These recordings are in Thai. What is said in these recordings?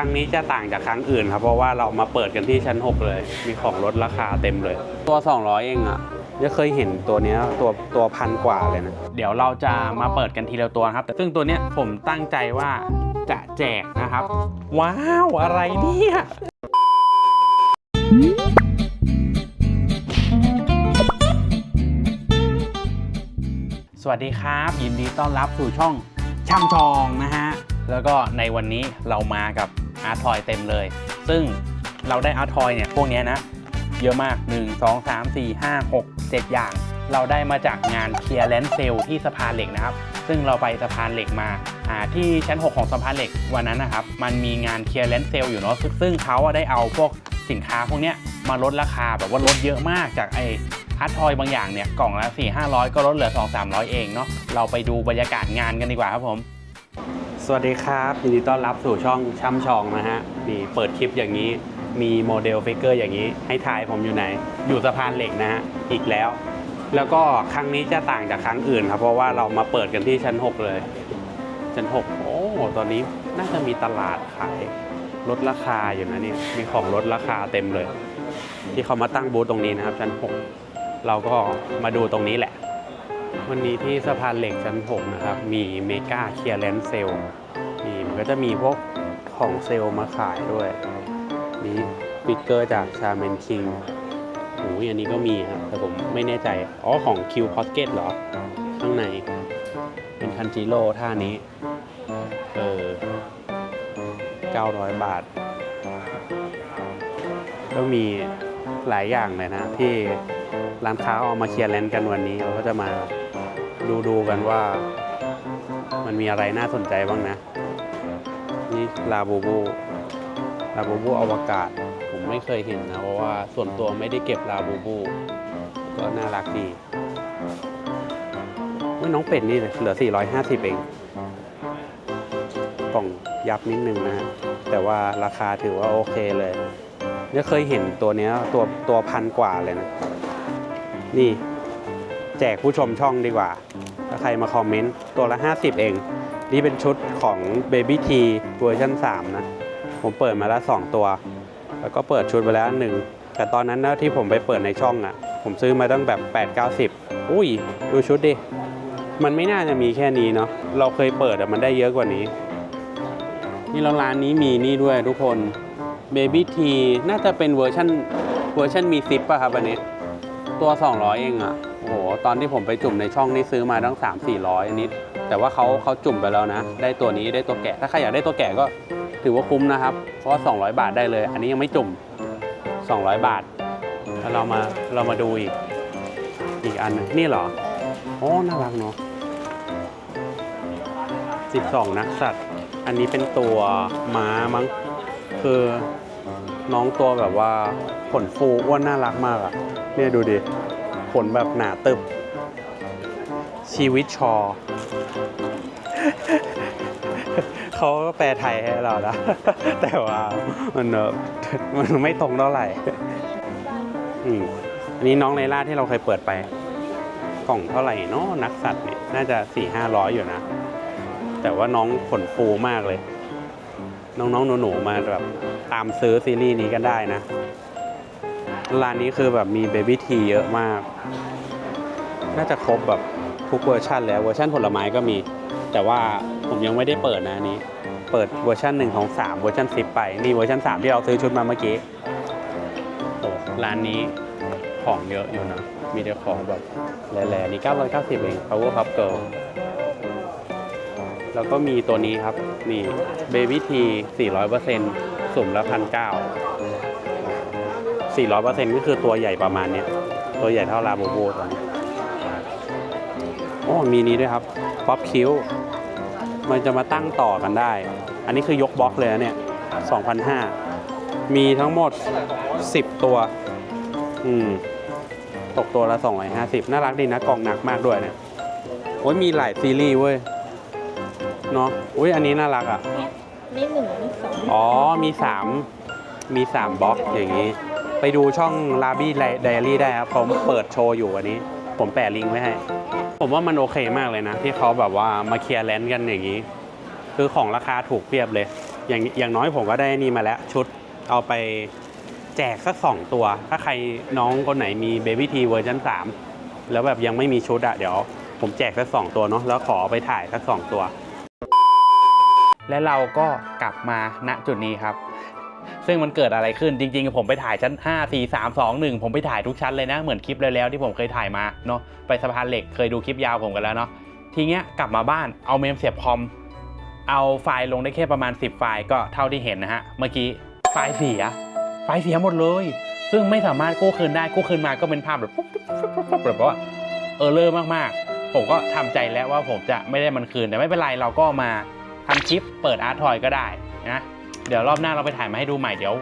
รั้งนี้จะต่างจากครั้งอื่นครับ เพราะว่าเรามาเปิดกันที่ชั้น 6 เลย มีของลดราคาเต็มเลย ตัว 200 เองอะ่ะยังเคยเห็นตัวนี้ตัวตัวพันกว่าเลยนะ เดี๋ยวเราจะมาเปิดกันทีละตัวครับ ซึ่งตัวนี้ผมตั้งใจว่าจะแจกนะครับ ว้าวอะไรเนี่ยสวัสดีครับ ยินดีต้อนรับสู่ช่องช่างทองนะฮะ แล้วก็ในวันนี้เรามากับอาร์ทอยเต็มเลย ซึ่งเราได้อาร์ทอยเนี่ยพวกนี้นะ เยอะมาก 1 2 3 4 5 6 7 อย่าง เราได้มาจากงานเคลียร์แลนด์เซลที่สะพานเหล็กนะครับ ซึ่งเราไปสะพานเหล็กมาที่ชั้น 6 ของสะพานเหล็กวันนั้นนะครับ มันมีงานเคลียร์แลนด์เซลอยู่เนาะซึ่งเขาอะได้เอาพวกสินค้าพวกนี้มาลดราคาแบบว่าลดเยอะมากจากไอฮาร์ดทอยบางอย่างเนี่ยกล่องละ4 5 0 0 ก็ลดเหลือ 2 3 0 0 เองเนาะเราไปดูบรรยากาศงานกันดีกว่าครับผม สวัสดีครับยินดีต้อนรับสู่ช่องช่ำชองนะฮะนี่เปิดคลิปอย่างนี้มีโมเดลฟิกเกอร์อย่างนี้ ให้ทายผมอยู่ไหน อยู่สะพานเหล็กนะฮะอีกแล้ว แล้วก็ครั้งนี้จะต่างจากครั้งอื่นครับ เพราะว่าเรามาเปิดกันที่ชั้น 6 เลย ชั้น 6 โอ้ตอนนี้น่าจะมีตลาดขายลดราคาอยู่นะเนี่ยมีของลดราคาเต็มเลย ที่เขามาตั้งบูธตรงนี้นะครับชั้น 6 เราก็มาดูตรงนี้แหละ วันนี้ที่สะพานเหล็กชั้น6นะครับ มีเมกาเคลียร์แลนเซลนี่มันก็จะมีพวกของเซลล์มาขายด้วย นี่ฟิกเกอร์จากชาแมนคิงโอ้ยอันนี้ก็มีครับ แต่ผมไม่แน่ใจ อ๋อ ของคิวพอ c เก็ตเหรอ ข้างใน เป็นคันจิโร่ท่านี้ เออ 900 บาท ก็มีหลายอย่างเลยนะ ที่ร้านค้าเอามาเคลียร์แลนด์กันวันนี้ เราก็จะมา ดูดูกันว่า มันมีอะไรน่าสนใจบ้างนะ นี่ลาบูบูลาบูบูอวกาศ ผมไม่เคยเห็นนะ เพราะว่าส่วนตัวไม่ได้เก็บลาบูบู ก็น่ารักดีว่าน้องเป็ดนี่เหลือ 450 เองกล่องยับนิดนึงนะฮะแต่ว่าราคาถือว่าโอเคเลยเนี่ยเคยเห็นตัวเนี้ยตัวตัวพันกว่าเลยนะ นี่ แจกผู้ชมช่องดีกว่าถ้าใครมาคอมเมนต์ตัวละ 50 เอง นี่เป็นชุดของ Baby T เวอร์ชัน3 นะ ผมเปิดมาแล้ว 2 ตัว แล้วก็เปิดชุดไปแล้วหนึ่งแต่ตอนนั้นนะที่ผมไปเปิดในช่องอะ่ะ ผมซื้อมาตั้งแบบ 8 90 อุ้ย ดูชุดดิ มันไม่น่าจะมีแค่นี้เนาะเราเคยเปิดอะมันได้เยอะกว่านี้ นี่แล้วร้านนี้มีนี่ด้วยทุกคน Baby T น่าจะเป็นเวอร์ชันเวอร์ชันมีซิปป่ะครับอันนี้ ตัว 200 เองอะ่ะ โอ้โห ตอนที่ผมไปจุ่มในช่องนี่ซื้อมาตั้ง 3 400อันนี้แต่ว่าเขาเขาจุ่มไปแล้วนะ ได้ตัวนี้ได้ตัวแกะ ถ้าใครอยากได้ตัวแกะก็ถือว่าคุ้มนะครับ เพราะว่า200 บาทได้เลย อันนี้ยังไม่จุ่ม 200 บาท แล้วเรามาเรามาดูอีก อีกอันนึงนี่เหรอโอ้น่ารักเนาะ12 นักสัตว์ อันนี้เป็นตัวม้ามั้ง คือน้องตัวแบบว่าขนฟูอ้วนน่ารักมากอะเนี่ยดูดิ ขนแบบหนาตึบ ชีวิตชอ เขาก็แปลไทยให้เรานะแต่ว่ามันเนอะมันไม่ตรงเท่าไหร่อืมอันนี้น้องไนล่าที่เราเคยเปิดไปกล่องเท่าไหร่เนาะนักสัตว์เนี่ยน่าจะสี่ห้าร้อยอยู่นะ แต่ว่าน้องขนฟูมากเลย น้องๆหนูๆมาแบบตามซื้อซีรีส์นี้กันได้นะ ร้านนี้คือแบบมีเบบี้ทีเยอะมาก น่าจะครบแบบทุกเวอร์ชันแล้วเวอร์ชันผลไม้ก็มี แต่ว่าผมยังไม่ได้เปิดนะอันนี้ เปิดเวอร์ชัน1ของ3เวอร์ชัน10 ไปนี่เวอร์ชัน3ที่เราซื้อชุดมาเมื่อกี้โอ้ร้านนี้ของเยอะอยู่นะ มีแต่ของแบบแหล่ๆนี่990เอง Power Puff Girl แล้วก็มีตัวนี้ครับ นี่ Baby T 400%สุ่มละพันเก้า 400%ก็คือตัวใหญ่ประมาณเนี้ยตัวใหญ่เท่าลาโบโบตอนนี้โอ้มีนี้ด้วยครับป๊อปคิ้ว มันจะมาตั้งต่อกันได้ อันนี้คือยกบล็อกเลยนะเนี่ย2,500มีทั้งหมด 10 ตัว อืม ตกตัวละ 250 น่ารักดีนะ กล่องหนักมากด้วยเนี่ย โอ้ยมีหลายซีรีส์เว้ย เนาะอุ้ยอันนี้น่ารักอะนี่หนึ่งนี่สองอ๋อ มีสามมีสามบล็อกอย่างนี้ ไปดูช่องลาบี้ไดอารี่ได้ครับเขาเปิดโชว์อยู่อันนี้ ผมแปะลิงก์ไว้ให้ ผมว่ามันโอเคมากเลยนะ ที่เขาแบบว่ามาเคลียร์แลนด์กันอย่างนี้ คือของราคาถูกเพียบเลย อย่างอย่างน้อยผมก็ได้นี่มาแล้ว ชุดเอาไปแจกสักสองตัว ถ้าใครน้องคนไหนมี Baby T เวอร์ชัน3 แล้วแบบยังไม่มีชุดอะเดี๋ยว ผมแจกสักสองตัวเนาะแล้วขอไปถ่ายสักสองตัว และเราก็กลับมาณจุดนี้ครับ ซึ่งมันเกิดอะไรขึ้นจริงๆ ผมไปถ่ายชั้น 5 4 3 2 1 ผมไปถ่ายทุกชั้นเลยนะ เหมือนคลิปแล้วๆที่ผมเคยถ่ายมาเนาะไปสะพานเหล็กเคยดูคลิปยาวผมกันแล้วเนาะทีเนี้ยกลับมาบ้านเอาเมมเสียบคอมเอาไฟล์ลงได้แค่ประมาณ 10 ไฟล์ก็เท่าที่เห็นนะฮะเมื่อกี้ไฟล์เสีย ไฟล์เสียหมดเลย ซึ่งไม่สามารถกู้คืนได้กู้คืนมาก็เป็นภาพแบบปุ๊บแบบว่าเออเลอร์มากๆ ผมก็ทำใจแล้วว่าผมจะไม่ได้มันคืนแต่ไม่เป็นไรเราก็มาทำคลิปเปิดอาร์ทอยก็ได้นะ เดี๋ยวรอบหน้าเราไปถ่ายมาให้ดูใหม่เดี๋ยว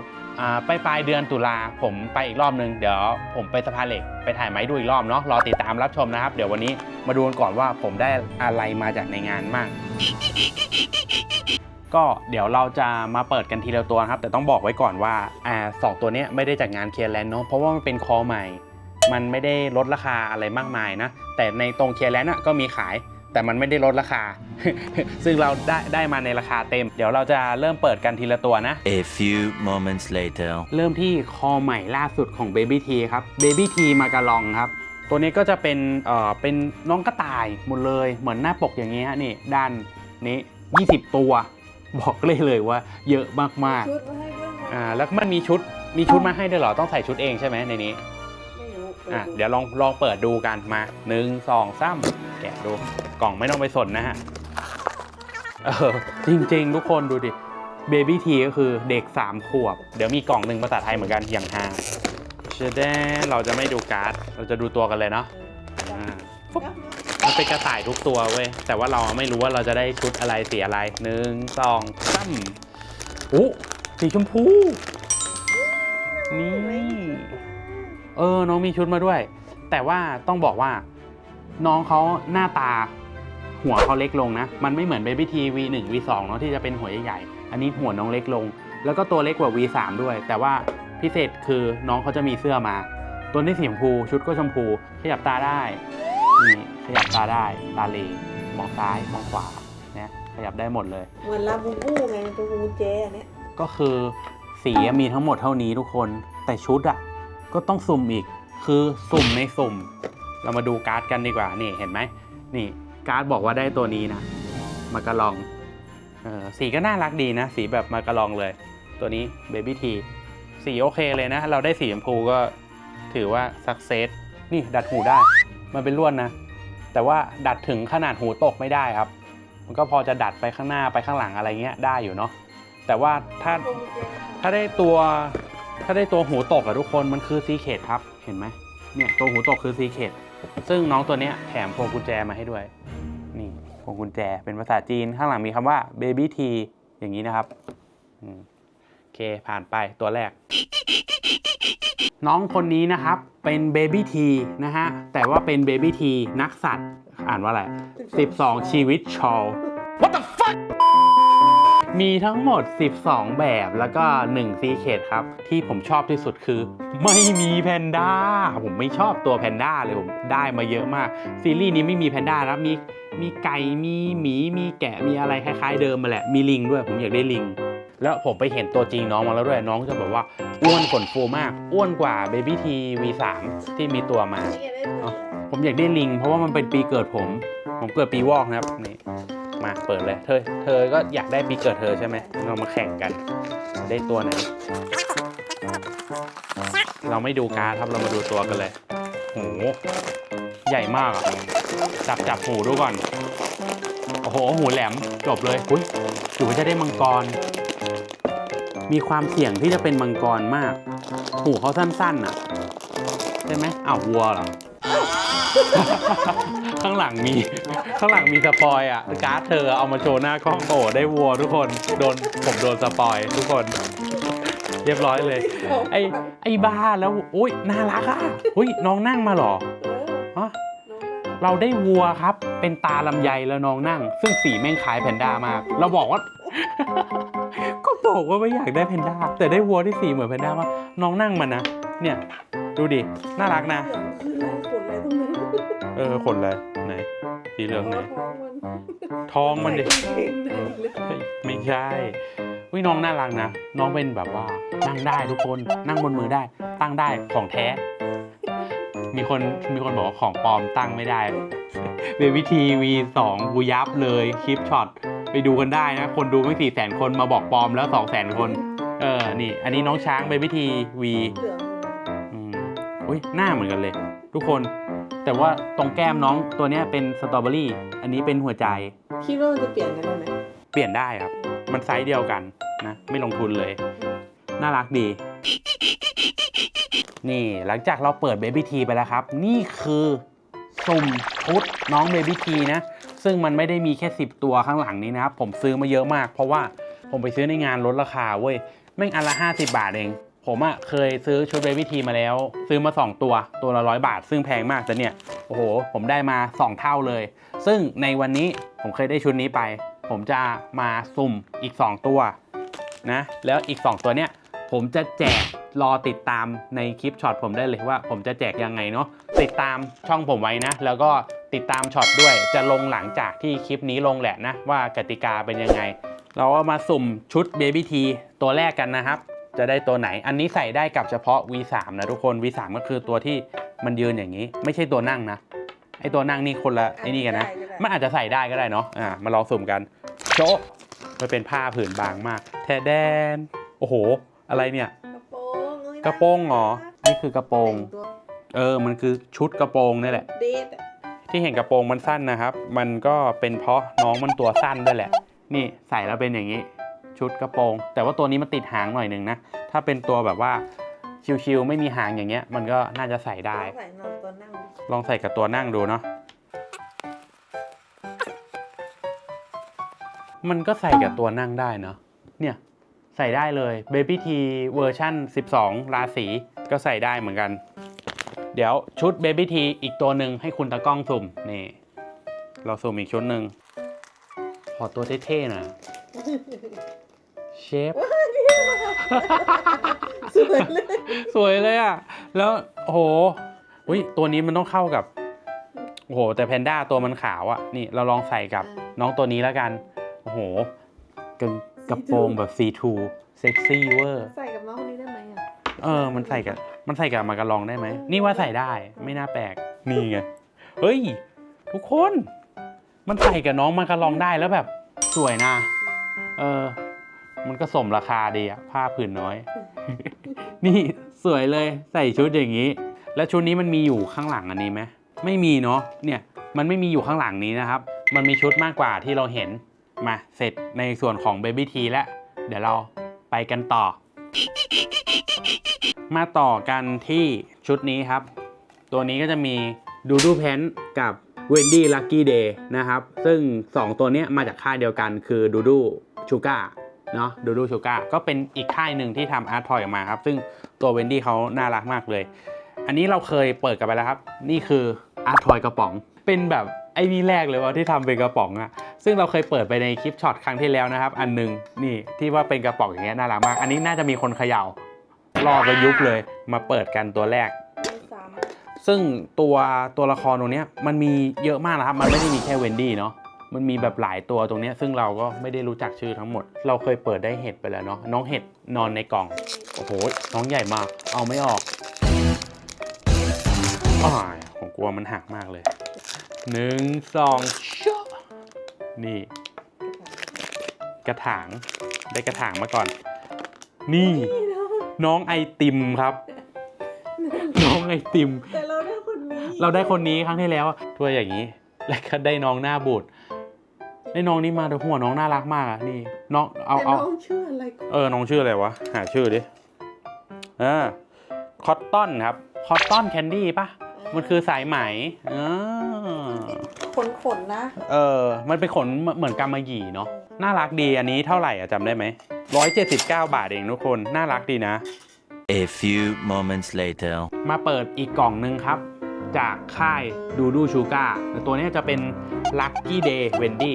ปลายปลายเดือนตุลาผมไปอีกรอบนึงเดี๋ยวผมไปสะพานเหล็กไปถ่ายมาให้ดูอีกรอบเนาะรอติดตามรับชมนะครับ เดี๋ยววันนี้มาดูกันก่อนว่าผมได้อะไรมาจากในงานบ้างก็เดี๋ยวเราจะมาเปิดกันทีละตัวครับ แต่ต้องบอกไว้ก่อนว่าอ่าสองตัวนี้ไม่ได้จากงานเคลียร์แลนด์เนาะเพราะว่ามันเป็นคอใหม่ มันไม่ได้ลดราคาอะไรมากมายนะ แต่ในตรงเคลียร์แลนด์ก็มีขาย แต่มันไม่ได้ลดราคา ซึ่งเราได้ได้มาในราคาเต็ม เดี๋ยวเราจะเริ่มเปิดกันทีละตัวนะ A few moments later. เริ่มที่คอใหม่ล่าสุดของ Baby T ครับ Baby T มากาลองครับ ตัวนี้ก็จะเป็นเอ่อเป็นน้องกระต่ายหมดเลยเหมือนหน้าปกอย่างนี้ฮะนี่ด้านนี้ 20 ตัว บอกเลยเลยว่า เยอะมากชุดมาให้ด้วยนะๆอ่าแล้วมันมีชุดมีชุดมาให้ด้วยเหรอต้องใส่ชุดเองใช่ไหมในนี้ ไม่รู้อะเดี๋ยวลองลองเปิดดูกันมาหนึ่งสองสาม แกะดูกล่องไม่ต้องไปสนนะฮะเออจริงๆ ทุกคนดูดิเบบี้ทีก็คือเด็ก 3 ขวบ เดี๋ยวมีกล่องหนึ่งภาษาไทยเหมือนกันอย่างฮาเชเดเราจะไม่ดูการ์ด เราจะดูตัวกันเลยเนาะอ่ามันเป็นกระต่ายทุกตัวเว้ย แต่ว่าเราไม่รู้ว่าเราจะได้ชุดอะไรสีอะไรหนึ่งสองสามอู้สีชมพู นี่ เออ น้องมีชุดมาด้วย แต่ว่าต้องบอกว่า น้องเขาหน้าตาหัวเขาเล็กลงนะ มันไม่เหมือน Baby T V1 V2 เนาะที่จะเป็นหัวใหญ่ๆ อันนี้หัวน้องเล็กลง แล้วก็ตัวเล็กกว่า V3 ด้วย แต่ว่าพิเศษคือน้องเขาจะมีเสื้อมา ตัวนี้สีชมพูชุดก็ชมพู ขยับตาได้ นี่ขยับตาได้ ตาเหลมองซ้ายมองขวาเนี่ยขยับได้หมดเลย เหมือนลาบูบูไงเป็นบูบูเจอันเนี้ยก็คือสีมีทั้งหมดเท่านี้ทุกคน แต่ชุดอะ่ะก็ต้องสุ่มอีก คือสุ่มในสุ่ม เรามาดูการ์ดกันดีกว่า นี่เห็นไหม นี่การ์ดบอกว่าได้ตัวนี้นะมากระลองเออสีก็น่ารักดีนะ สีแบบมากระลองเลย ตัวนี้เบบี้ทีสีโอเคเลยนะ เราได้สีชมพูก็ถือว่าสักเซสนี่ดัดหูได้ มันเป็นลวดนะ แต่ว่าดัดถึงขนาดหูตกไม่ได้ครับ มันก็พอจะดัดไปข้างหน้าไปข้างหลังอะไรเงี้ยได้อยู่เนาะ แต่ว่าถ้าถ้าได้ตัวถ้าได้ตัวหูตกอะทุกคนมันคือซีเคดครับ เห็นไหมเนี่ยตัวหูตกคือซีเคด ซึ่งน้องตัวนี้แถมพวงกุญแจมาให้ด้วย นี่พวงกุญแจเป็นภาษาจีนข้างหลังมีคำว่า baby t อย่างนี้นะครับโอเคผ่านไปตัวแรก น้องคนนี้นะครับเป็น baby t นะฮะ แต่ว่าเป็น baby t นักสัตว์ อ่านว่าอะไร 12 ชีวิตชอล What the มีทั้งหมด 12 แบบแล้วก็1ซีเคดครับ ที่ผมชอบที่สุดคือ ไม่มีแพนด้า ผมไม่ชอบตัวแพนด้าเลยผมได้มาเยอะมาก ซีรีส์นี้ไม่มีแพนด้านะมีมีไก่มีหมีมีแกะมีอะไรคล้ายๆเดิมมาแหละ มีลิงด้วยผมอยากได้ลิง แล้วผมไปเห็นตัวจริงน้องมาแล้วด้วยน้องจะแบบว่าอ้วนขนฟูมาก อ้วนกว่า Baby T V3 ที่มีตัวมานี่ไงได้ตัวผมอยากได้ลิง เพราะว่ามันเป็นปีเกิดผม ผมเกิดปีวอกนะครับนี่ มาเปิดเลยเธอ เธอก็อยากได้ปีเกิดเธอใช่ไหมเรามาแข่งกัน ได้ตัวไหน เราไม่ดูการครับเรามาดูตัวกันเลยโหใหญ่มากอะจับจับหูดูก่อน โอ้โหหูแหลมจบเลยอุ้ยหรือว่าจะได้มังกร มีความเสี่ยงที่จะเป็นมังกรมาก หูเขาสั้นๆอะใช่ไหมอ้าววัวเหรอางหลังมี ข้างหลังมีสปอยอะการ์ดเธอเอามาโชว์หน้ากล้องโอ้ได้วัวทุกคนโดนผมโดนสปอยทุกคน เรียบร้อยเลย ไอ้ไอ้บ้าแล้วอุ้ยน่ารักอะอุ้ยน้องนั่งมาเหรอเออฮะน้องน่ารักเราได้วัวครับ เป็นตาลำไยแล้วน้องนั่ง ซึ่งสีแม่งคล้ายแพนด้ามาก เราบอกว่า ก็บอกว่าไม่อยากได้แพนด้า แต่ได้วัวที่สีเหมือนแพนด้ามากน้องนั่งมันนะ เนี่ย ดูดิ น่ารักนะ คืออะไร เออขนเลยไหนสีเหลืองไหนท้องมันทองมันดิใส่กางเกงในเลยเฮ้ยไม่ใช่วิน้องน่ารักนะ น้องเป็นแบบว่านั่งได้ทุกคนนั่งบนมือได้ ตั้งได้ของแท้ มีคนมีคนบอกว่าของปลอมตั้งไม่ได้เบบี้ทีวีสองกูยับเลยคลิปช็อตไปดูกันได้นะ คนดูไม่สี่แสนคนมาบอกปลอมแล้วสองแสนคน เออนี่ อันนี้น้องช้างเบบี้ทีวีเหลืองอืมอุ้ยหน้าเหมือนกันเลย ทุกคน แต่ว่าตรงแก้มน้องตัวเนี้ยเป็นสตรอเบอรี่ อันนี้เป็นหัวใจ คิดว่ามันจะเปลี่ยนกันได้ไหมเปลี่ยนได้ครับ มันไซส์เดียวกันนะ ไม่ลงทุนเลย น่ารักดี นี่หลังจากเราเปิด Baby T ไปแล้วครับ นี่คือสุ่มชุดน้อง Baby T นะ ซึ่งมันไม่ได้มีแค่ 10 ตัวข้างหลังนี้นะครับ ผมซื้อมาเยอะมาก เพราะว่าผมไปซื้อในงานลดราคาเว้ยแม่งอันละ 50 บาทเอง ผมอะ่ะเคยซื้อชุด Baby T มาแล้ว ซื้อมา 2 ตัวตัวละร้อยบาท ซึ่งแพงมากแต่เนี่ยโอ้โห ผมได้มา 2 เท่าเลย ซึ่งในวันนี้ผมเคยได้ชุดนี้ไป ผมจะมาสุ่มอีก 2 ตัวนะแล้วอีก 2 ตัวเนี้ยผมจะแจกรอติดตามในคลิปช็อตผมได้เลยว่าผมจะแจกยังไงเนาะติดตามช่องผมไว้นะ แล้วก็ติดตามช็อตด้วยจะลงหลังจากที่คลิปนี้ลงแหละนะว่ากติกาเป็นยังไง เราเอามาสุ่มชุด Baby T ตัวแรกกันนะครับ จะได้ตัวไหน อันนี้ใส่ได้กับเฉพาะ V3 นะทุกคน V3 ก็คือตัวที่มันยืนอย่างนี้ ไม่ใช่ตัวนั่งนะไอตัวนั่งนี่คนละไอ้นี่กันนะได้ได้มันอาจจะใส่ได้ก็ได้เนาะอ่ามาลองสุ่มกันโจ๊ะมันเป็นผ้าผืนบางมาก แทแดน โอ้โห อะไรเนี่ย กระโปรงเอ้ยกระโปรงเหรอนี่คือกระโปรงแต่ตัวเออ มันคือชุดกระโปรงนี่แหละเดทอะที่เห็นกระโปรงมันสั้นนะครับ มันก็เป็นเพราะน้องมันตัวสั้นด้วยแหละ นี่ใส่แล้วเป็นอย่างนี้ ชุดกระโปรง แต่ว่าตัวนี้มันติดหางหน่อยหนึ่งนะ ถ้าเป็นตัวแบบว่าชิวๆไม่มีหางอย่างเงี้ย มันก็น่าจะใส่ได้ ใส่นอนตัวนั่งลองใส่กับตัวนั่งดูเนาะ มันก็ใส่กับตัวนั่งได้เนาะ เนี่ยใส่ได้เลย Baby T เวอร์ชัน12 ราศีก็ใส่ได้เหมือนกัน เดี๋ยวชุด Baby T อีกตัวหนึ่งให้คุณตากล้องสุ่มนี่ เราสุ่มอีกชุดหนึ่งขอตัวเท่ๆหน่อย เชฟ สวยเลย สวยเลยอะ แล้วโอ้โหอุ้ยตัวนี้มันต้องเข้ากับ โอ้โห แต่แพนด้าตัวมันขาวอะ นี่เราลองใส่กับน้องตัวนี้แล้วกัน โอ้โหกระกระโปรงแบบ C2 เซ็กซี่เวอร์ ใส่กับน้องคนนี้ได้ไหมอะ เออ มันใส่กับ มันใส่กับมากระลองได้ไหม นี่ว่าใส่ได้ ไม่น่าแปลก นี่ไง เฮ้ย ทุกคน มันใส่กับน้องมากระลองได้แล้วแบบสวยนะ เออ มันก็สมราคาดีอะผ้าผืนน้อย นี่สวยเลยใส่ชุดอย่างนี้ แล้วชุดนี้มันมีอยู่ข้างหลังอันนี้ไหมไม่มีเนาะเนี่ยมันไม่มีอยู่ข้างหลังนี้นะครับ มันมีชุดมากกว่าที่เราเห็นมาเสร็จในส่วนของ Baby T แล้ว เดี๋ยวเราไปกันต่อ มาต่อกันที่ชุดนี้ครับ ตัวนี้ก็จะมีดูดูแพนกับ Wendy Lucky Day นะครับ ซึ่ง 2 ตัวเนี้ยมาจากค่ายเดียวกันคือดูดูชูก้า เนาะดูดูชูก้าก็เป็นอีกค่ายหนึ่งที่ทำอาร์ตทอยออกมาครับ ซึ่งตัวเวนดี้เขาน่ารักมากเลย อันนี้เราเคยเปิดกันไปแล้วครับ นี่คืออาร์ตทอยกระป๋อง เป็นแบบไอ้นี่แรกเลยว่าที่ทำเป็นกระป๋องอะซึ่งเราเคยเปิดไปในคลิปช็อตครั้งที่แล้วนะครับ อันหนึ่งนี่ที่ว่าเป็นกระป๋องอย่างเงี้ยน่ารักมาก อันนี้น่าจะมีคนเขย่ารอบไปยุบเลยมาเปิดกันตัวแรกมีสามซึ่งตัวตัวละครตรงเนี้ยมันมีเยอะมากนะครับ มันไม่ได้มีแค่เวนดี้เนาะ มันมีแบบหลายตัวตรงเนี้ยซึ่งเราก็ไม่ได้รู้จักชื่อทั้งหมด เราเคยเปิดได้เห็ดไปแล้วเนาะน้องเห็ดนอนในกล่อง โอ้โห น้องใหญ่มาก เอาไม่ออกอ้ายผมกลัวมันหักมากเลยหนึ่งสองชบนี่ กระถางได้กระถางมาก่อน นี่นี่นะน้องไอติมครับ น้องไอติม แต่เราได้คนนี้ เราได้คนนี้ครั้งที่แล้วถ้วยอย่างนี้ แล้วก็ได้น้องหน้าบูด ได้น้องนี่มาแต่หัวน้องน่ารักมากอะนี่น้องเอาแต่เอาน้องชื่ออะไรเออน้องชื่ออะไรวะหาชื่อดิอ่าคอตตอนครับคอตตอนแคนดี้ปะมันคือสายไหมอ่าขนขนๆนะ เออ มันเป็นขนเหมือนกำมะหยี่เนาะน่ารักดีอันนี้เท่าไหร่อะจำได้ไหมร้อยเจ็ดสิบเก้าบาทเองทุกคนน่ารักดีนะ A few moments later. มาเปิดอีกกล่องหนึ่งครับ จากค่ายดูดูชูก้าตัวนี้จะเป็น Lucky Day Wendy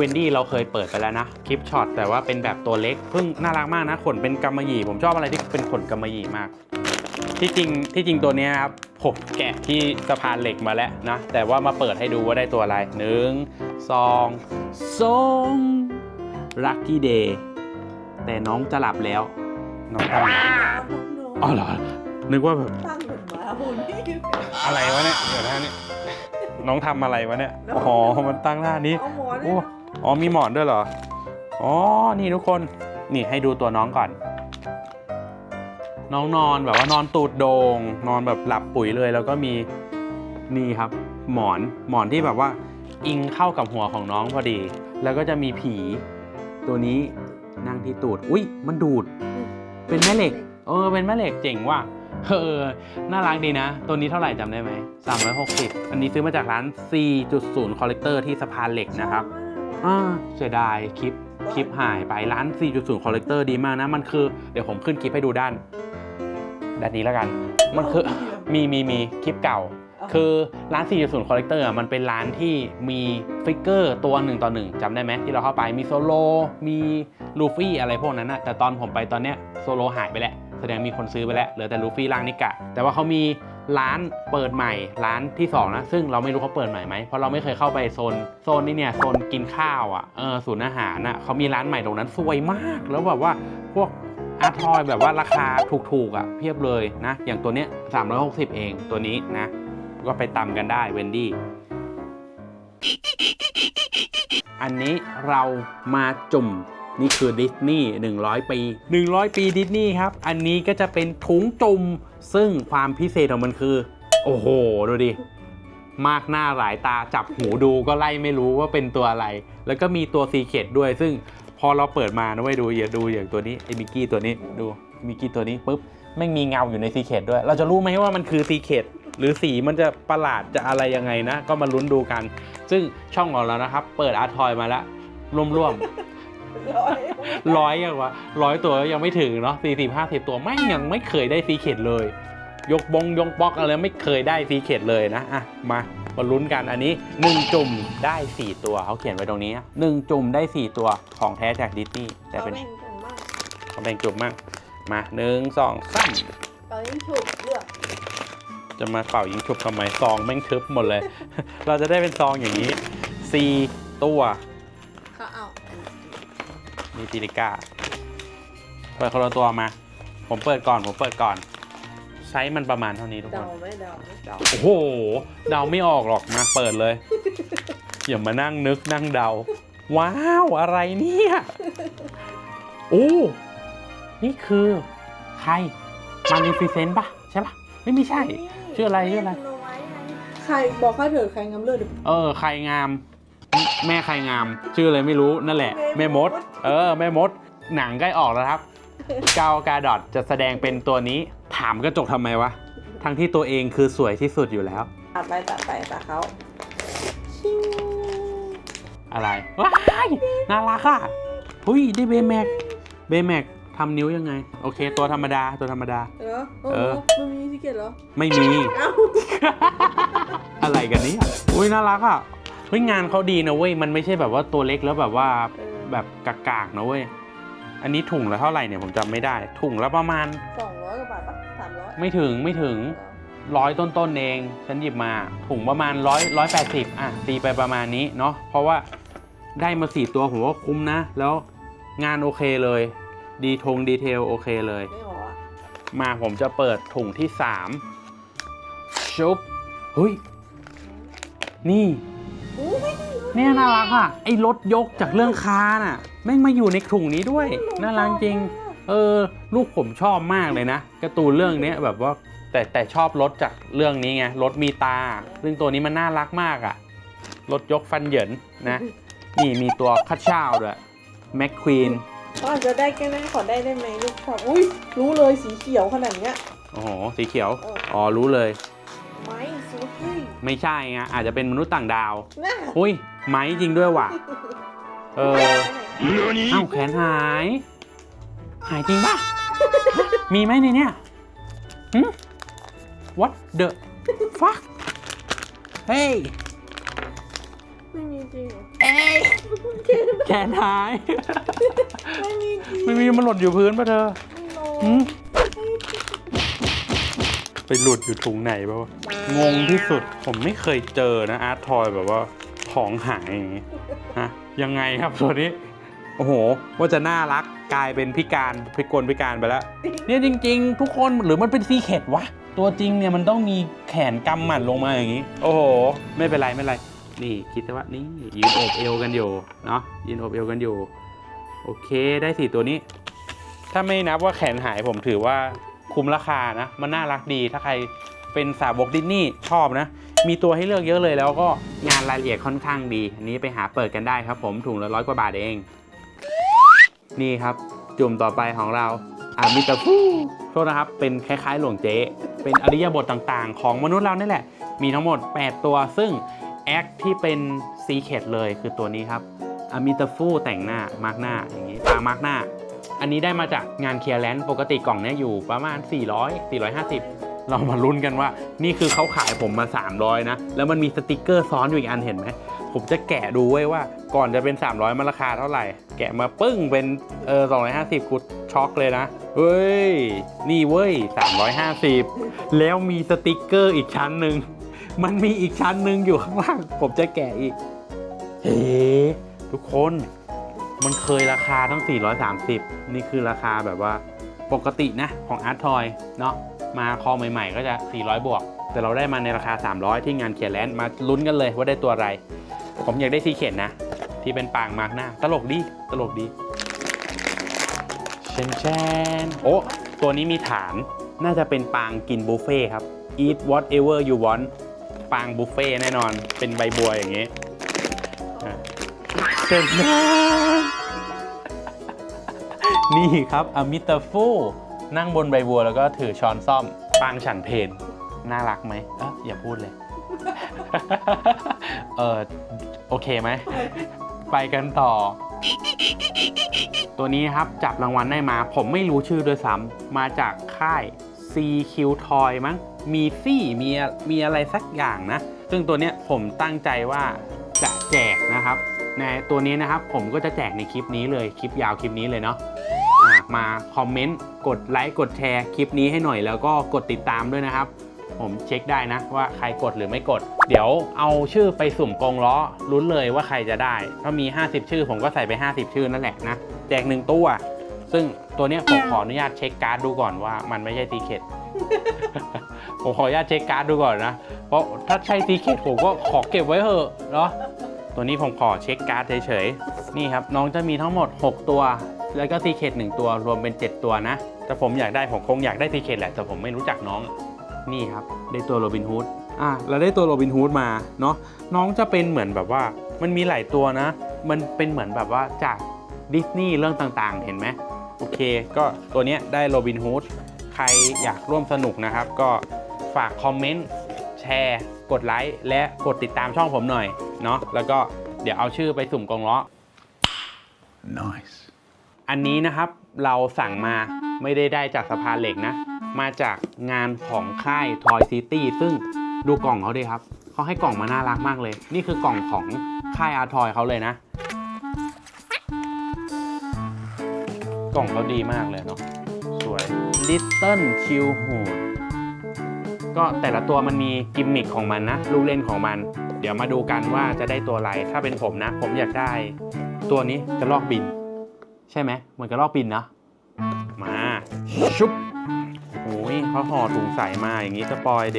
Wendy เราเคยเปิดไปแล้วนะ คลิปช็อตแต่ว่าเป็นแบบตัวเล็กเพิ่งน่ารักมากนะ ขนเป็นกำมะหยี่ ผมชอบอะไรที่เป็นขนกำมะหยี่มาก ที่จริงที่จริงตัวเนี้ยครับผมแกะที่สะพานเหล็กมาแล้วนะ แต่ว่ามาเปิดให้ดูว่าได้ตัวอะไรหนึ่งสองสอง Lucky Day แต่น้องจะหลับแล้ว น้องทำอะไรน้องอ๋อเหรอ นึกว่าแบบ ตั้งเหมือนหมาหุ่นนี่อะไรวะเนี่ยเดี๋ยวนะเนี่ยน้องทำอะไรวะเนี่ยอ๋อมันตั้งหน้านี้เอาหมอนโอ้อ๋อมีหมอนด้วยเหรออ๋อนี่ทุกคนนี่ให้ดูตัวน้องก่อน น้องนอนแบบว่านอนตูดโดง่งนอนแบบหลับปุ๋ยเลย แล้วก็มีนี่ครับ หมอนหมอนที่แบบว่า อิงเข้ากับหัวของน้องพอดี แล้วก็จะมีผี ตัวนี้นั่งที่ตูด อุ้ยมันดูด เป็นแม่เหล็ก เออเป็นแม่เหล็กเจ๋งว่ะ เออ น่ารักดีนะ ตัวนี้เท่าไหร่จำได้ไหม 360 อันนี้ซื้อมาจากร้าน 4.0 Collector ที่สะพานเหล็กนะครับอ่าเสียดายคลิปคลิปหายไปร้าน 4.0 Collector ดีมากนะ มันคือ เดี๋ยวผมขึ้นคลิปให้ดูด้าน ด้านนี้แล้วกัน มันคือ มีมีมีคลิปเก่า คือร้าน 4.0 Collector อะมันเป็นร้านที่มีฟิกเกอร์ตัวหนึ่งต่อหนึ่งจำได้ไหมที่เราเข้าไป มีโซโล มีลูฟี่อะไรพวกนั้นนะแต่ตอนผมไปตอนเนี้ยโซโลหายไปแล้ว แสดงมีคนซื้อไปแล้วเหลือแต่ลูฟี่ร่างนิกะ แต่ว่าเขามีร้านเปิดใหม่ ร้านที่2นะซึ่งเราไม่รู้เขาเปิดใหม่ไหมเพราะเราไม่เคยเข้าไปโซนโซนนี้เนี่ยโซนกินข้าวอะเออศูนย์อาหารอะเขามีร้านใหม่ตรงนั้นสวยมาก แล้วแบบว่าพวกอาร์ทอยแบบว่าราคาถูกๆอะเพียบเลยนะ อย่างตัวเนี้ย360 เองตัวนี้นะ ก็ไปตำกันได้เวนดี้อันนี้เรามาจุ่ม นี่คือดิสนีย์100 ปี 100 ปีดิสนีย์ครับ อันนี้ก็จะเป็นถุงจุ่มซึ่งความพิเศษของมันคือ โอ้โห ดูดิ มากหน้าหลายตาจับหูดูก็ไล่ไม่รู้ว่าเป็นตัวอะไร แล้วก็มีตัวซีเคดด้วยซึ่งพอเราเปิดมานะเว้ยดูอย่าดูอย่างตัวนี้ไอ้มิกกี้ตัวนี้ดูมิกกี้ตัวนี้ปุ๊บไม่มีเงาอยู่ในซีเคดด้วย เราจะรู้ไหมว่ามันคือซีเคดหรือสีมันจะประหลาดจะอะไรยังไงนะ ก็มาลุ้นดูกัน ซึ่งช่องของเรานะครับ เปิดอาร์ทอยมาแล้วร่วมๆ ร้อยร้อยยังวะร้อยตัวยังไม่ถึงเนาะสี่สิบห้าสิบตัวไม่งยังไม่เคยได้ซีเข็ดเลย ยกบงยกบล็อกอะไรไม่เคยได้ซีเข็ดเลยนะอะมามาลุ้นกันอันนี้ 1 จุ่มได้ 4 ตัวเขาเขียนไว้ตรงนี้หนึ่งจุ่มได้ 4 ตัวของแท้จากดิสนีย์แต่เป็นอาแบ่งกันมากเขาแบ่งจุ่มมากมาหนึ่งสองสามตอนนี้ถูกเลือกจะมาเป่ายิงฉุบทำไมซองแม่งทึบหมดเลย เราจะได้เป็นซองอย่างนี้ 4 ตัวเขาเอา มีติลิก้า เปิดคนละตัวมา ผมเปิดก่อน ผมเปิดก่อน ไซส์มันประมาณเท่านี้ทุกคเดาน ไหม่เดาไหมเดาโอ้โห เดาไม่ออกหรอกมาเปิดเลย อย่ามานั่งนึกนั่งเดา ว้าวอะไรเนี่ยโอ้นี่คือ ใคร มาริฟิเซนต์ปะใช่ปะไม่ไม่ใช่ ชื่ออะไรชื่ออะไรใครบอกข้าเถิดใครงามเลิศเดี๋ยวเออ ใครงาม แม่ใครงาม ชื่ออะไรไม่รู้นั่นแหละ แม่แม่มมดดเออ แม่มด หนังใกล้ออกแล้วครับกาวกาดอทจะแสดงเป็นตัวนี้ ถามกระจกทำไมวะ ทั้งที่ตัวเองคือสวยที่สุดอยู่แล้ว ตัดไปตัดไปตัดเขาชิงอะไรว้ายน่ารักอะหุยได้เบแม็กเบแม็กทำนิ้วยังไง โอเค ตัวธรรมดาตัวธรรมดา เหรอโอ้เอโหอมันมีทิเก็ตเหรอ ไม่มี เอ้า อะไรกันเนี่ยอุ้ยน่ารักอะ เฮ้ยงานเขาดีนะเว้ยมันไม่ใช่แบบว่าตัวเล็กแล้วแบบว่าเออแบบกากๆนะเว้ยอันนี้ถุงละเท่าไหร่เนี่ยผมจำไม่ได้ ถุงละประมาณสองร้อยกว่าบาทปะสามร้อยไม่ถึงไม่ถึงร้อยต้นๆเองฉันหยิบมา ถุงประมาณร้อยร้อยแปดสิบอะตีไปประมาณนี้เนาะเพราะว่าได้มาสี่ตัวผมว่าคุ้มนะ แล้วงานโอเคเลย ดีทงดีเทลโอเคเลย ไม่หรออะมาผมจะเปิดถุงที่สามชุบเฮ้ย นี่อู้ไม่ดี เนี่ยน่ารักอะไอ้รถยกจากเรื่องคาน่ะแม่งมาอยู่ในถุงนี้ด้วยน่ารักจริง เออลูกผมชอบมากเลยนะการ์ตูนเรื่องเนี้ยแบบว่าแต่แต่ชอบรถจากเรื่องนี้ไงรถมีตา ซึ่งตัวนี้มันน่ารักมากอะ่ะรถยกฟันเหยินนะ นี่มีตัวคัชชาวด้วยแม็กควีนเขาอาจจะได้แค่นั้นขอได้ได้ไหมลูกชอบอุ้ยรู้เลยสีเขียวขนาดเนี้ยโอ้โหสีเขียวเอออ๋อรู้เลยไม้สูตรเฮ้ย ไม่ใช่ไงอาจจะเป็นมนุษย์ต่างดาวน่าอุ้ยไม้จริงด้วยว่ะ เออเอ้าแขนหาย หายจริงป่ะมีไหมในเนี้ยหึ What the fuck เฮ้ยไม่มีจริงเหรอเอ้ยแขนหาย ไม่มีจริงไม่มีมันหล่นอยู่พื้นป่ะเธอโนหืม ไปหลุดอยู่ถุงไหนป่าวะงงที่สุดผมไม่เคยเจอนะอาร์ตทอยแบบว่าของหายอย่างงี้ฮะยังไงครับตัวนี้ โอ้โห ว่าจะน่ารักกลายเป็นพิการพิกลพิการไปแล้ว เนี่ยจริง ๆ ทุกคนหรือมันเป็นซีเคดวะ ตัวจริงเนี่ยมันต้องมีแขนกำหมัดลงมาอย่างนี้ โอ้โห ไม่เป็นไรไม่เป็นไร นี่คิดซะว่านี่ยืนโอบเอวกันอยู่เนาะยืนโอบเอวกันอยู่ โอเคได้สี่ตัวนี้ ถ้าไม่นับว่าแขนหายผมถือว่า คุ้มราคานะ มันน่ารักดีถ้าใครเป็นสาวกดิสนีย์ชอบนะ มีตัวให้เลือกเยอะเลยแล้วก็งานรายละเอียดค่อนข้างดี อันนี้ไปหาเปิดกันได้ครับผมถุงละร้อยกว่าบาทเอง นี่ครับจุ่มต่อไปของเราอามิตาฟูโทษนะครับ เป็นคล้ายๆ หลวงเจ๊เป็นอริยบทต่างๆ ของมนุษย์เรานี่แหละ มีทั้งหมด 8 ตัว ซึ่งแอคที่เป็นซีเคดเลยคือตัวนี้ครับอามิตาฟูแต่งหน้ามาร์กหน้าอย่างนี้ปามาร์กหน้า อันนี้ได้มาจากงานเคลียร์แลนด์ปกติกล่องเนี้ยอยู่ประมาณ 400 450 เรามาลุ้นกันว่า นี่คือเขาขายผมมา 300 นะ แล้วมันมีสติกเกอร์ซ้อนอยู่อีกอันเห็นไหม ผมจะแกะดูเว้ว่าก่อนจะเป็น 300มันราคาเท่าไหร่ แกะมาปึ้งเป็นเออ250กูช็อกเลยนะ เฮ้ย นี่เว้ย 350 แล้วมีสติกเกอร์อีกชั้นหนึ่ง มันมีอีกชั้นหนึ่งอยู่ข้างล่าง ผมจะแกะอีก เฮ้ทุกคน มันเคยราคาตั้ง 430 นี่คือราคาแบบว่าปกตินะของอาร์ตทอยเนาะมาคอใหม่ๆ ก็จะ 400 บวก แต่เราได้มาในราคา 300 ที่งานเขียนแลนด์มาลุ้นกันเลยว่าได้ตัวอะไร ผมอยากได้ซีเขียนนะ ที่เป็นปางมาร์กหน้า ตลกดี ตลกดีเชนเชนโอ้ ตัวนี้มีฐานน่าจะเป็นปางกินบุฟเฟ่ครับ eat whatever you want ปางบุฟเฟ่แน่นอนเป็นใบบัวอย่างนี้ เชนเชนนี่ครับอมิตาฟูนั่งบนใบบัวแล้วก็ถือช้อนซ่อมปางฉันเพนน่ารักไหมเอออย่าพูดเลย เออโอเคไหม ไปกันต่อ ตัวนี้ครับจับรางวัลได้มา ผมไม่รู้ชื่อด้วยซ้ำมาจากค่าย CQ Toy มั้งมีซี่มีมีอะไรสักอย่างนะ ซึ่งตัวเนี้ยผมตั้งใจว่าจะแจกนะครับ ในตัวนี้นะครับผมก็จะแจกในคลิปนี้เลยคลิปยาวคลิปนี้เลยเนาะะมาคอมเมนต์กดไลค์กดแชร์คลิปนี้ให้หน่อยแล้วก็กดติดตามด้วยนะครับ ผมเช็คได้นะว่าใครกดหรือไม่กด เดี๋ยวเอาชื่อไปสุ่มกองล้อลุ้นเลยว่าใครจะได้ถ้ามี 50 ชื่อ ผมก็ใส่ไป 50 ชื่อนั่นแหละนะแจกหนึ่งตัว ซึ่งตัวนี้ผมขออนุญาตเช็คการ์ดดูก่อนว่ามันไม่ใช่ตีเคดผมขออนุญาตเช็คการ์ดดูก่อนนะ เพราะถ้าใช่ตีเคดผมก็ขอเก็บไว้เถอะเนาะ ตัวนี้ผมขอเช็คการ์ดเฉยๆ นี่ครับ น้องจะมีทั้งหมด 6 ตัว แล้วก็ซีเคดหนึ่งตัวรวมเป็น 7 ตัวนะ แต่ผมอยากได้ผมคงอยากได้ซีเคดแหละ แต่ผมไม่รู้จักน้อง นี่ครับ ได้ตัวโรบินฮูด อะเราได้ตัวโรบินฮูดมาเนาะ น้องจะเป็นเหมือนแบบว่า มันมีหลายตัวนะ มันเป็นเหมือนแบบว่าจากดิสนีย์เรื่องต่างๆ เห็นไหม โอเค ก็ตัวนี้ได้โรบินฮูด ใครอยากร่วมสนุกนะครับ ก็ฝากคอมเมนต์ แชร์ กดไลค์และกดติดตามช่องผมหน่อยเนาะแล้วก็เดี๋ยวเอาชื่อไปสุ่มกองล้อ Nice. อันนี้นะครับเราสั่งมาไม่ได้ได้จากสะพานเหล็กนะ มาจากงานของค่าย Toy City ซึ่งดูกล่องเขาดิครับ เขาให้กล่องมาน่ารักมากเลย นี่คือกล่องของค่ายอาร์ทอยเขาเลยนะ กล่องเขาดีมากเลยเนาะสวย Little Chill Hood ก็แต่ละตัวมันมีกิมมิคของมันนะ ลูกเล่นของมัน เดี๋ยวมาดูกันว่าจะได้ตัวอะไร ถ้าเป็นผมนะ ผมอยากได้ ตัวนี้กระลอกบิน ใช่ไหมเหมือนกระรอกบินนะมาชุบโอ้ยเขาห่อถุงใสมาอย่างนี้สปอยเด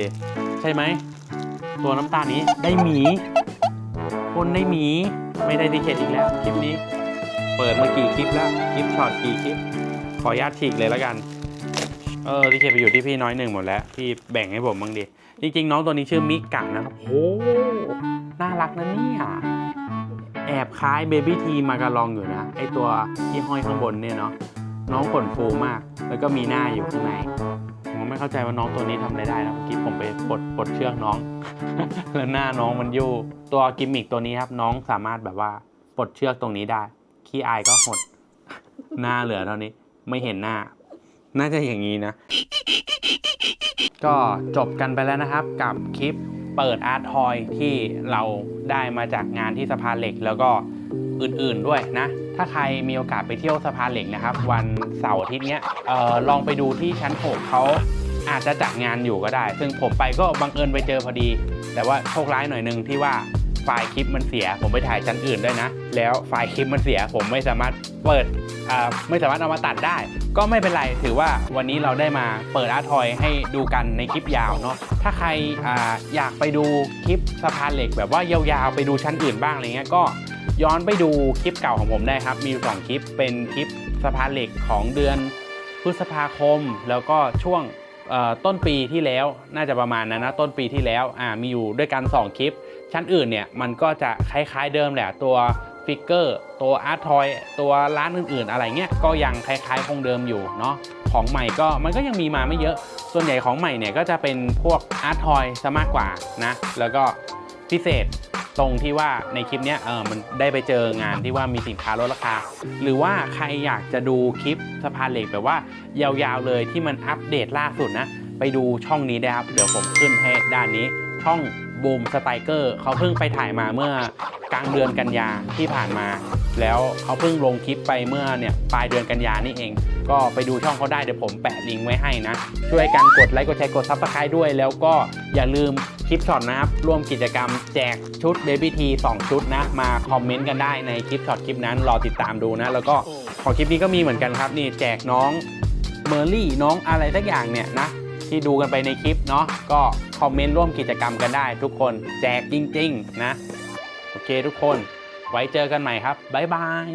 ใช่ไหม ตัวน้ำตาลนี้ได้หมี คนได้หมีไม่ได้ดีเคทอีกแล้ว คลิปนี้ เปิดมากี่คลิปแล้ว คลิปช็อตกี่คลิป ขออนุญาตฉีกเลยแล้วกัน เออดีเคไปอยู่ที่พี่น้อยหนึ่งหมดแล้วพี่แบ่งให้ผมบ้างดิจริงๆ น้องตัวนี้ชื่อมิกกะนะครับโอ้น่ารักนะเนี่ยแอบคล้ายเบบี้ทีมาการองอยู่นะไอตัวที่ห้อยข้างบนเนี่ยเนาะน้องขนฟูมาก แล้วก็มีหน้าอยู่ข้างในผมไม่เข้าใจว่าน้องตัวนี้ทำอะไรได้นะเมื่อกี้ผมไปปลดปลดเชือกน้อง แล้วหน้าน้องมันยู่ตัวกิมมิกตัวนี้ครับน้องสามารถแบบว่าปลดเชือกตรงนี้ได้ ขี้อายก็หด หน้าเหลือเท่านี้ ไม่เห็นหน้า น่าจะอย่างนี้นะ ก็จบกันไปแล้วนะครับกับคลิปเปิดอาร์ตทอยที่เราได้มาจากงานที่สะพานเหล็กแล้วก็อื่นๆด้วยนะ ถ้าใครมีโอกาสไปเที่ยวสะพานเหล็กนะครับ วันเสาร์อาทิตย์เนี้ยออลองไปดูที่ชั้นหกเขาอาจจะจัดงานอยู่ก็ได้ ซึ่งผมไปก็บังเอิญไปเจอพอดี แต่ว่าโชคร้ายหน่อยนึงที่ว่า ฟไฟล์คลิปมันเสีย ผมไปถ่ายชั้นอื่นด้วยนะ แล้วไฟล์คลิปมันเสีย ผมไม่สามารถเปิดไม่สามารถเอามาตัดได้ ก็ไม่เป็นไรถือว่าวันนี้เราได้มาเปิดอาร์ทอยให้ดูกันในคลิปยาวเนาะถ้าใครออยากไปดูคลิปสะพานเหล็ก แบบว่ายาวๆไปดูชั้นอื่นบ้างอะไรเงี้ยก็ย้อนไปดูคลิปเก่าของผมได้ครับ มีอยู่สองคลิปเป็นคลิปสะพานเหล็กของเดือนพฤษภาคม แล้วก็ช่วงต้นปีที่แล้วน่าจะประมาณนั้นนะต้นปีที่แล้วมีอยู่ด้วยกัน 2 คลิป ชั้นอื่นเนี่ยมันก็จะคล้ายๆเดิมแหละตัวฟิกเกอร์ตัวอาร์ทอยตัวร้านอื่นๆ อะไรเงี้ยก็ยังคล้ายๆคงเดิมอยู่เนาะของใหม่ก็มันก็ยังมีมาไม่เยอะ ส่วนใหญ่ของใหม่เนี่ยก็จะเป็นพวกอาร์ตทอยซะมากกว่านะแล้วก็พิเศษตรงที่ว่าในคลิปเนี้ยเออมันได้ไปเจองานที่ว่ามีสินค้าลดราคา หรือว่าใครอยากจะดูคลิปสะพานเหล็กแบบว่ายาวๆเลยที่มันอัปเดตล่าสุดนะ ไปดูช่องนี้ได้ครับ เดี๋ยวผมขึ้นให้ด้านนี้ช่อง บูมสไตเกอร์เขาเพิ่งไปถ่ายมาเมื่อกลางเดือนกันยาที่ผ่านมา แล้วเขาเพิ่งลงคลิปไปเมื่อเนี่ยปลายเดือนกันยานี่เอง ก็ไปดูช่องเขาได้เดี๋ยวผมแปะลิงก์ไว้ให้นะ ช่วยกันกดไลค์กดแชร์กดซับสไครต์ด้วย แล้วก็อย่าลืมคลิปช็อตนะครับ ร่วมกิจกรรมแจกชุด Baby T 2ชุดนะ มาคอมเมนต์กันได้ในคลิปช็อตคลิปนั้นรอติดตามดูนะ แล้วก็ของคลิปนี้ก็มีเหมือนกันครับนี่แจกน้องเมอร์รี่น้องอะไรสักอย่างเนี่ยนะ ที่ดูกันไปในคลิปเนาะก็คอมเมนต์ร่วมกิจกรรมกันได้ ทุกคนแจกจริง ๆ นะ โอเคทุกคน ไว้เจอกันใหม่ครับบ๊ายบาย